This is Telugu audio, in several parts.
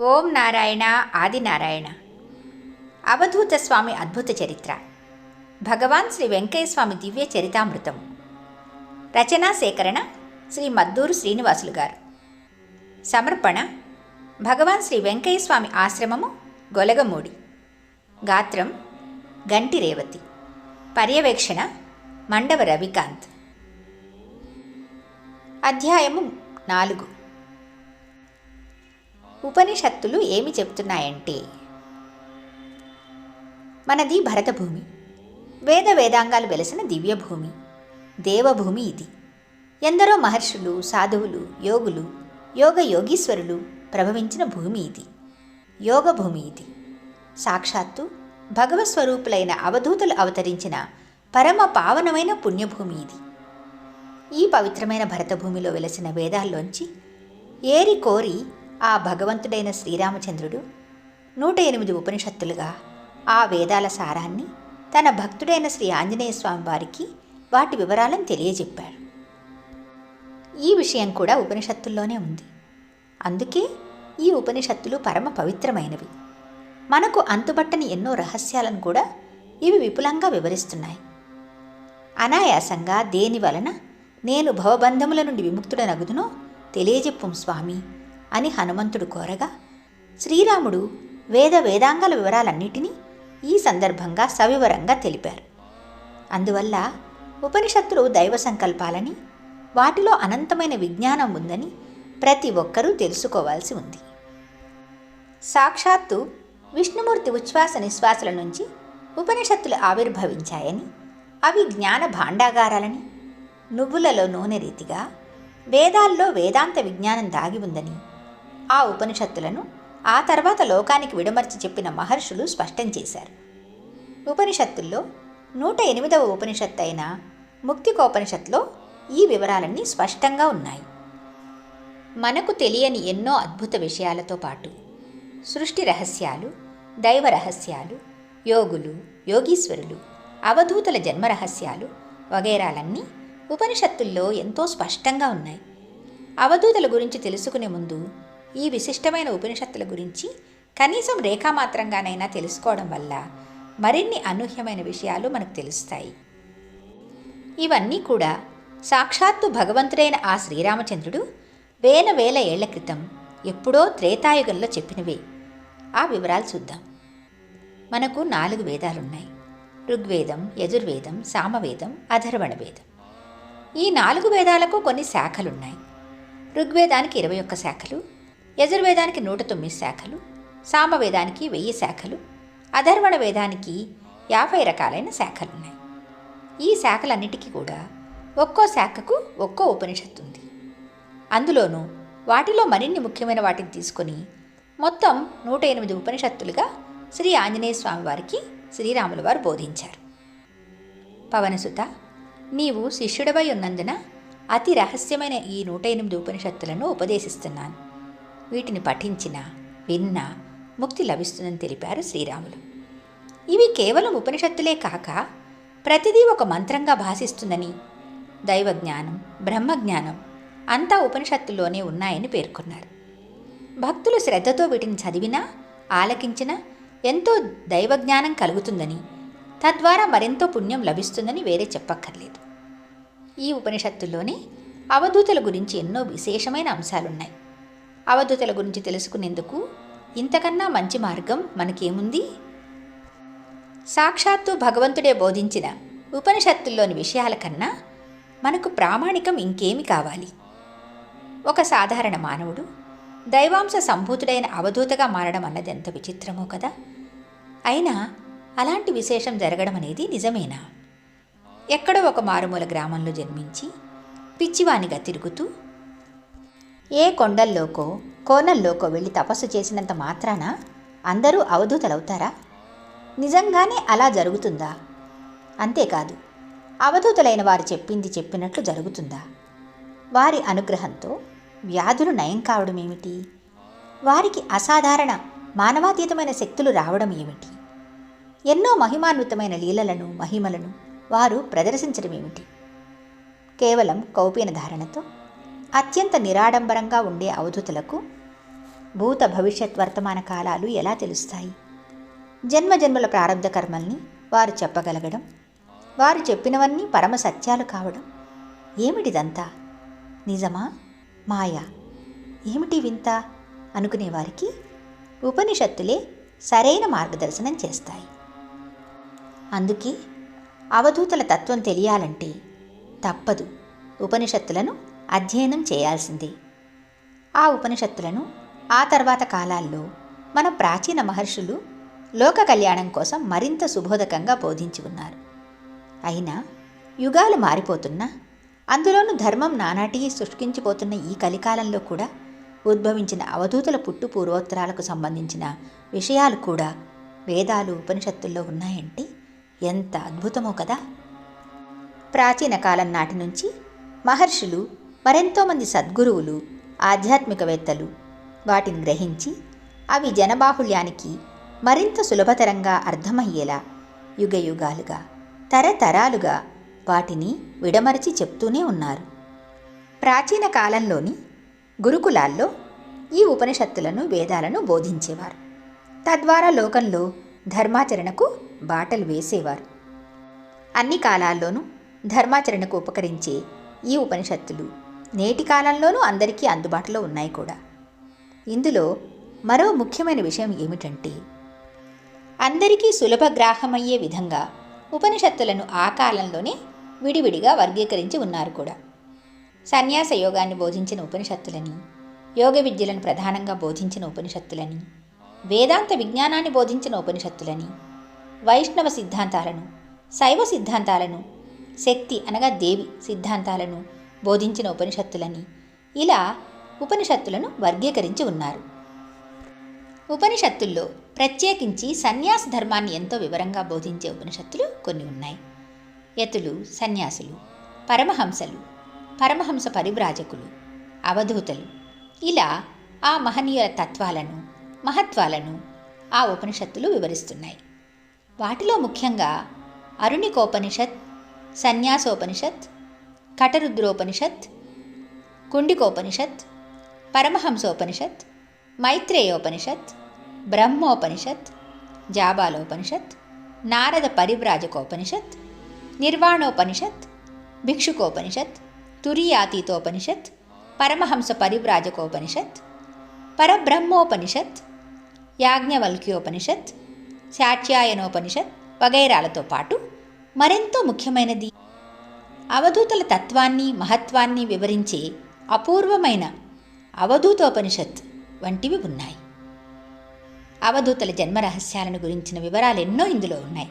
ఓం నారాయణ ఆదినారాయణ అవధూత స్వామి అద్భుత చరిత్ర. భగవాన్ శ్రీ వెంకయ్య స్వామి దివ్య చరితామృతం. రచనా సేకరణ శ్రీ మద్దూరు శ్రీనివాసులు గారు. సమర్పణ భగవాన్ శ్రీ వెంకయ్య స్వామి ఆశ్రమము గొలగమూడి. గాత్రం గంటి రేవతి. పర్యవేక్షణ మండవ రవికాంత్. అధ్యాయము నాలుగు. ఉపనిషత్తులు ఏమి చెప్తున్నాయంటే మనది భరతభూమి వేద వేదాంగాలు వెలసిన దివ్యభూమి దేవభూమి ఇది. ఎందరో మహర్షులు సాధువులు యోగులు యోగ యోగీశ్వరులు ప్రభవించిన భూమి ఇది. యోగభూమి ఇది. సాక్షాత్తు భగవస్వరూపులైన అవధూతలు అవతరించిన పరమ పావనమైన పుణ్యభూమి ఇది. ఈ పవిత్రమైన భరతభూమిలో వెలసిన వేదాల్లోంచి ఏరి కోరి ఆ భగవంతుడైన శ్రీరామచంద్రుడు నూట ఎనిమిది ఉపనిషత్తులుగా ఆ వేదాల సారాన్ని తన భక్తుడైన శ్రీ ఆంజనేయ స్వామి వారికి వాటి వివరాలను తెలియజెప్పాడు. ఈ విషయం కూడా ఉపనిషత్తుల్లోనే ఉంది. అందుకే ఈ ఉపనిషత్తులు పరమ పవిత్రమైనవి. మనకు అంతుబట్టని ఎన్నో రహస్యాలను కూడా ఇవి విపులంగా వివరిస్తున్నాయి. అనాయాసంగా దేని వలన నేను భవబంధముల నుండి విముక్తుడనగుదునో తెలియజెప్పుం స్వామి. అని హనుమంతుడు కోరగా శ్రీరాముడు వేద వేదాంగాల వివరాలన్నిటినీ ఈ సందర్భంగా సవివరంగా తెలిపారు. అందువల్ల ఉపనిషత్తులు దైవ సంకల్పాలని వాటిలో అనంతమైన విజ్ఞానం ఉందని ప్రతి ఒక్కరూ తెలుసుకోవాల్సి ఉంది. సాక్షాత్తు విష్ణుమూర్తి ఉచ్ఛ్వాస నిశ్వాసల నుంచి ఉపనిషత్తులు ఆవిర్భవించాయని అవి జ్ఞాన భాండాగారాలని నువ్వులలో నూనె రీతిగా వేదాల్లో వేదాంత విజ్ఞానం దాగి ఉందని ఆ ఉపనిషత్తులను ఆ తర్వాత లోకానికి విడమర్చి చెప్పిన మహర్షులు స్పష్టం చేశారు. ఉపనిషత్తుల్లో నూట ఎనిమిదవ ఉపనిషత్తు అయిన ముక్తికోపనిషత్తులో ఈ వివరాలన్నీ స్పష్టంగా ఉన్నాయి. మనకు తెలియని ఎన్నో అద్భుత విషయాలతో పాటు సృష్టి రహస్యాలు దైవ రహస్యాలు యోగులు యోగీశ్వరులు అవధూతల జన్మ రహస్యాలు వగైరాలన్నీ ఉపనిషత్తుల్లో ఎంతో స్పష్టంగా ఉన్నాయి. అవధూతల గురించి తెలుసుకునే ముందు ఈ విశిష్టమైన ఉపనిషత్తుల గురించి కనీసం రేఖామాత్రంగానైనా తెలుసుకోవడం వల్ల మరిన్ని అనూహ్యమైన విషయాలు మనకు తెలుస్తాయి. ఇవన్నీ కూడా సాక్షాత్తు భగవంతుడైన ఆ శ్రీరామచంద్రుడు వేల వేల ఏళ్ళ క్రితం ఎప్పుడో త్రేతాయుగంలో చెప్పినవే. ఆ వివరాలు చూద్దాం. మనకు నాలుగు వేదాలున్నాయి. ఋగ్వేదం యజుర్వేదం సామవేదం అధర్వణ వేదం ఈ నాలుగు వేదాలకు కొన్ని శాఖలున్నాయి. ఋగ్వేదానికి ఇరవై ఒక్క శాఖలు యజుర్వేదానికి నూట తొమ్మిది శాఖలు సామవేదానికి వెయ్యి శాఖలు అధర్వణ వేదానికి యాభై రకాలైన శాఖలున్నాయి. ఈ శాఖలన్నిటికీ కూడా ఒక్కో శాఖకు ఒక్కో ఉపనిషత్తు ఉంది. అందులోనూ వాటిలో మరిన్ని ముఖ్యమైన వాటిని తీసుకొని మొత్తం నూట ఎనిమిది ఉపనిషత్తులుగా శ్రీ ఆంజనేయ స్వామి వారికి శ్రీరాముల వారు బోధించారు. పవనసుత నీవు శిష్యుడవై ఉన్నందున అతి రహస్యమైన ఈ నూట ఎనిమిది ఉపనిషత్తులను ఉపదేశిస్తున్నాను. వీటిని పఠించిన విన్న ముక్తి లభిస్తుందని తెలిపారు శ్రీరాములు. ఇవి కేవలం ఉపనిషత్తులే కాక ప్రతిదీ ఒక మంత్రంగా భాసిస్తుందని దైవజ్ఞానం బ్రహ్మజ్ఞానం అంతా ఉపనిషత్తుల్లోనే ఉన్నాయని పేర్కొన్నారు. భక్తులు శ్రద్ధతో వీటిని చదివినా ఆలకించినా ఎంతో దైవజ్ఞానం కలుగుతుందని తద్వారా మరెంతో పుణ్యం లభిస్తుందని వేరే చెప్పక్కర్లేదు. ఈ ఉపనిషత్తుల్లోనే అవధూతల గురించి ఎన్నో విశేషమైన అంశాలున్నాయి. అవధూతల గురించి తెలుసుకునేందుకు ఇంతకన్నా మంచి మార్గం మనకేముంది? సాక్షాత్తు భగవంతుడే బోధించిన ఉపనిషత్తుల్లోని విషయాల కన్నా మనకు ప్రామాణికం ఇంకేమి కావాలి? ఒక సాధారణ మానవుడు దైవాంశ సంభూతుడైన అవధూతగా మారడం అన్నది ఎంత విచిత్రమో కదా? అయినా అలాంటి విశేషం జరగడం అనేది నిజమేనా? ఎక్కడో ఒక మారుమూల గ్రామంలో జన్మించి పిచ్చివానిగా తిరుగుతూ ఏ కొండల్లోకో కోనల్లోకో వెళ్ళి తపస్సు చేసినంత మాత్రాన అందరూ అవధూతలవుతారా? నిజంగానే అలా జరుగుతుందా? అంతేకాదు అవధూతలైన వారు చెప్పింది చెప్పినట్లు జరుగుతుందా? వారి అనుగ్రహంతో వ్యాధులు నయం కావడం ఏమిటి? వారికి అసాధారణ మానవాతీతమైన శక్తులు రావడం ఏమిటి? ఎన్నో మహిమాన్వితమైన లీలలను మహిమలను వారు ప్రదర్శించడం ఏమిటి? కేవలం కౌపీన ధారణతో అత్యంత నిరాడంబరంగా ఉండే అవధూతులకు భూత భవిష్యత్ వర్తమాన కాలాలు ఎలా తెలుస్తాయి? జన్మజన్మల ప్రారంభ కర్మల్ని వారు చెప్పగలగడం వారు చెప్పినవన్నీ పరమ సత్యాలు కావడం ఏమిటిదంతా? నిజమా? మాయా? ఏమిటి వింత? అనుకునేవారికి ఉపనిషత్తులే సరైన మార్గదర్శనం చేస్తాయి. అందుకే అవధూతల తత్వం తెలియాలంటే తప్పదు ఉపనిషత్తులను అధ్యయనం చేయాల్సిందే. ఆ ఉపనిషత్తులను ఆ తర్వాత కాలాల్లో మన ప్రాచీన మహర్షులు లోక కళ్యాణం కోసం మరింత సుబోధకంగా బోధించి ఉన్నారు. అయినా యుగాలు మారిపోతున్నా అందులోనూ ధర్మం నానాటి శుష్కించిపోతున్న ఈ కలికాలంలో కూడా ఉద్భవించిన అవధూతల పుట్టు పూర్వోత్తరాలకు సంబంధించిన విషయాలు కూడా వేదాలు ఉపనిషత్తుల్లో ఉన్నాయంటే ఎంత అద్భుతమో కదా! ప్రాచీన కాలం నాటి నుంచి మహర్షులు మరెంతోమంది సద్గురువులు ఆధ్యాత్మికవేత్తలు వాటిని గ్రహించి అవి జనబాహుళ్యానికి మరింత సులభతరంగా అర్థమయ్యేలా యుగయుగాలుగా తరతరాలుగా వాటిని విడమరచి చెప్తూనే ఉన్నారు. ప్రాచీన కాలంలోని గురుకులాల్లో ఈ ఉపనిషత్తులను వేదాలను బోధించేవారు. తద్వారా లోకంలో ధర్మాచరణకు బాటలు వేసేవారు. అన్ని కాలాల్లోనూ ధర్మాచరణకు ఉపకరించే ఈ ఉపనిషత్తులు నేటి కాలంలోనూ అందరికీ అందుబాటులో ఉన్నాయి కూడా. ఇందులో మరో ముఖ్యమైన విషయం ఏమిటంటే అందరికీ సులభ గ్రాహమయ్యే విధంగా ఉపనిషత్తులను ఆ కాలంలోనే విడివిడిగా వర్గీకరించి ఉన్నారు కూడా. సన్యాస యోగాన్ని బోధించిన ఉపనిషత్తులని యోగ విద్యలను ప్రధానంగా బోధించిన ఉపనిషత్తులని వేదాంత విజ్ఞానాన్ని బోధించిన ఉపనిషత్తులని వైష్ణవ సిద్ధాంతాలను శైవ సిద్ధాంతాలను శక్తి అనగా దేవి సిద్ధాంతాలను బోధించిన ఉపనిషత్తులని ఇలా ఉపనిషత్తులను వర్గీకరించి ఉన్నారు. ఉపనిషత్తుల్లో ప్రత్యేకించి సన్యాస ధర్మాన్ని ఎంతో వివరంగా బోధించే ఉపనిషత్తులు కొన్ని ఉన్నాయి. యతులు సన్యాసులు పరమహంసలు పరమహంస పరివ్రాజకులు అవధూతలు ఇలా ఆ మహనీయుల తత్వాలను మహత్వాలను ఆ ఉపనిషత్తులు వివరిస్తున్నాయి. వాటిలో ముఖ్యంగా అరుణికోపనిషత్ సన్యాసోపనిషత్ కటరుద్రోపనిషత్ కుండికోపనిషత్ పరమహంసోపనిషత్ మైత్రేయోపనిషత్ బ్రహ్మోపనిషత్ జాబాలోపనిషత్ నారద పరివ్రాజకోపనిషత్ నిర్వాణోపనిషత్ భిక్షుకోపనిషత్ తురియాతీతోపనిషత్ పరమహంస పరివ్రాజకోపనిషత్ పరబ్రహ్మోపనిషత్ యాజ్ఞవల్క్యోపనిషత్ శాట్యాయనోపనిషత్ వగైరాలతో పాటు మరెంతో ముఖ్యమైనది? అవధూతల తత్వాన్ని మహత్వాన్ని వివరించే అపూర్వమైన అవధూతోపనిషత్ వంటివి ఉన్నాయి. అవధూతల జన్మ రహస్యాలను గురించిన వివరాలు ఎన్నో ఇందులో ఉన్నాయి.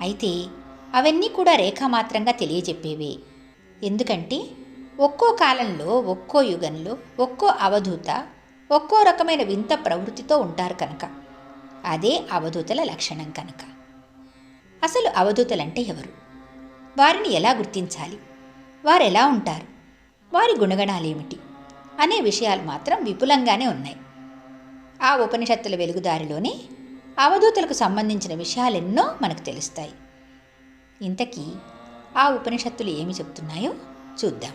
అయితే అవన్నీ కూడా రేఖామాత్రంగా తెలియజెప్పేవి. ఎందుకంటే ఒక్కో కాలంలో ఒక్కో యుగంలో ఒక్కో అవధూత ఒక్కో రకమైన వింత ప్రవృత్తితో ఉంటారు కనుక. అదే అవధూతల లక్షణం కనుక. అసలు అవధూతలంటే ఎవరు? వారిని ఎలా గుర్తించాలి? వారు ఎలా ఉంటారు? వారి గుణగణాలేమిటి? అనే విషయాలు మాత్రం విపులంగానే ఉన్నాయి. ఆ ఉపనిషత్తుల వెలుగుదారిలోనే అవధూతులకు సంబంధించిన విషయాలెన్నో మనకు తెలుస్తాయి. ఇంతకీ ఆ ఉపనిషత్తులు ఏమి చెప్తున్నాయో చూద్దాం.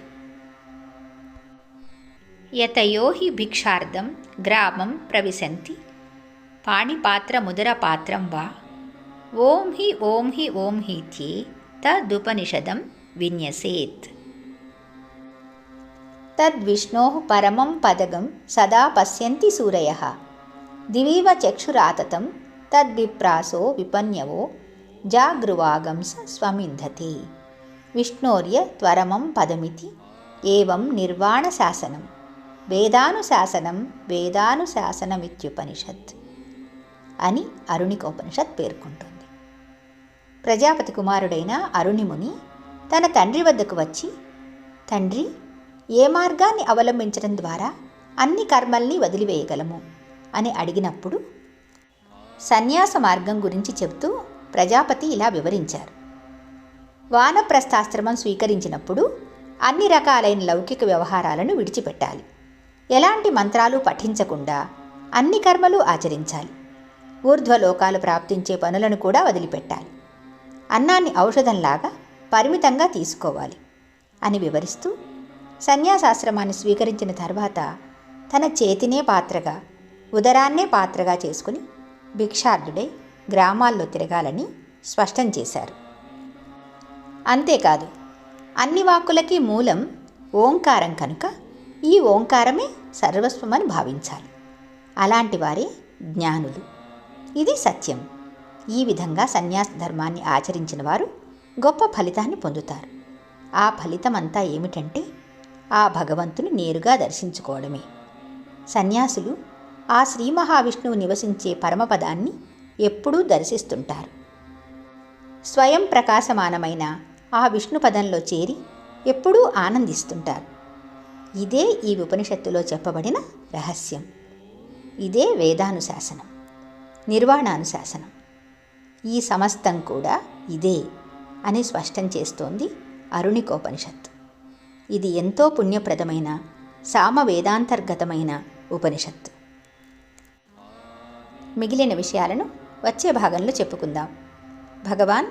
యతయో హి భిక్షార్థం గ్రామం ప్రవిశంతి పాణిపాత్రముదరపాత్రం వా ఓం హి ఓం హి ఓం హీత్యే తదుపనిషదం విన్యసేత్ తద్విష్ణో పరమం పదగం సదా పశ్యంతి సూరయ దివీవ చక్షురాతతం తద్విప్రాసో విపన్యవో జాగృవాగంస స్వమింధతే విష్ణోర్య త్వరమం పదమితి ఏవం నిర్వాణశాసనం వేదానుశాసనం వేదానుశాసనమిత్యుపనిషత్ అని అరుణికోపనిషత్ పేర్కొంటుంది. ప్రజాపతి కుమారుడైన అరుణిముని తన తండ్రి వద్దకు వచ్చి తండ్రి ఏ మార్గాన్ని అవలంబించడం ద్వారా అన్ని కర్మల్ని వదిలివేయగలము? అని అడిగినప్పుడు సన్యాస మార్గం గురించి చెబుతూ ప్రజాపతి ఇలా వివరించారు. వానప్రస్థాశ్రమం స్వీకరించినప్పుడు అన్ని రకాలైన లౌకిక వ్యవహారాలను విడిచిపెట్టాలి. ఎలాంటి మంత్రాలు పఠించకుండా అన్ని కర్మలు ఆచరించాలి. ఊర్ధ్వలోకాలు ప్రాప్తించే పనులను కూడా వదిలిపెట్టాలి. అన్నాన్ని ఔషధంలాగా పరిమితంగా తీసుకోవాలి అని వివరిస్తూ సన్యాసాశ్రమాన్ని స్వీకరించిన తర్వాత తన చేతినే పాత్రగా ఉదరాన్నే పాత్రగా చేసుకుని భిక్షార్థుడై గ్రామాల్లో తిరగాలని స్పష్టం చేశారు. అంతేకాదు అన్ని వాక్కులకి మూలం ఓంకారం కనుక ఈ ఓంకారమే సర్వస్వమని భావించాలి. అలాంటి వారే జ్ఞానులు. ఇది సత్యం. ఈ విధంగా సన్యాస ధర్మాన్ని ఆచరించిన వారు గొప్ప ఫలితాన్ని పొందుతారు. ఆ ఫలితం అంతా ఏమిటంటే ఆ భగవంతుని నేరుగా దర్శించుకోవడమే. సన్యాసులు ఆ శ్రీ మహావిష్ణువు నివసించే పరమపదాన్ని ఎప్పుడూ దర్శిస్తుంటారు. స్వయం ప్రకాశమానమైన ఆ విష్ణు పదంలో చేరి ఎప్పుడూ ఆనందిస్తుంటారు. ఇదే ఈ ఉపనిషత్తులో చెప్పబడిన రహస్యం. ఇదే వేదానుశాసనం నిర్వాణానుశాసనం. ఈ సమస్తం కూడా ఇదే అని స్పష్టం చేస్తోంది అరుణికోపనిషత్తు. ఇది ఎంతో పుణ్యప్రదమైన సామవేదాంతర్గతమైన ఉపనిషత్తు. మిగిలిన విషయాలను వచ్చే భాగంలో చెప్పుకుందాం. భగవాన్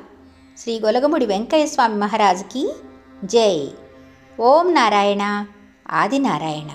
శ్రీ గొలగముడి వెంకయ్యస్వామి మహారాజుకి జై. ఓం నారాయణ ఆది నారాయణ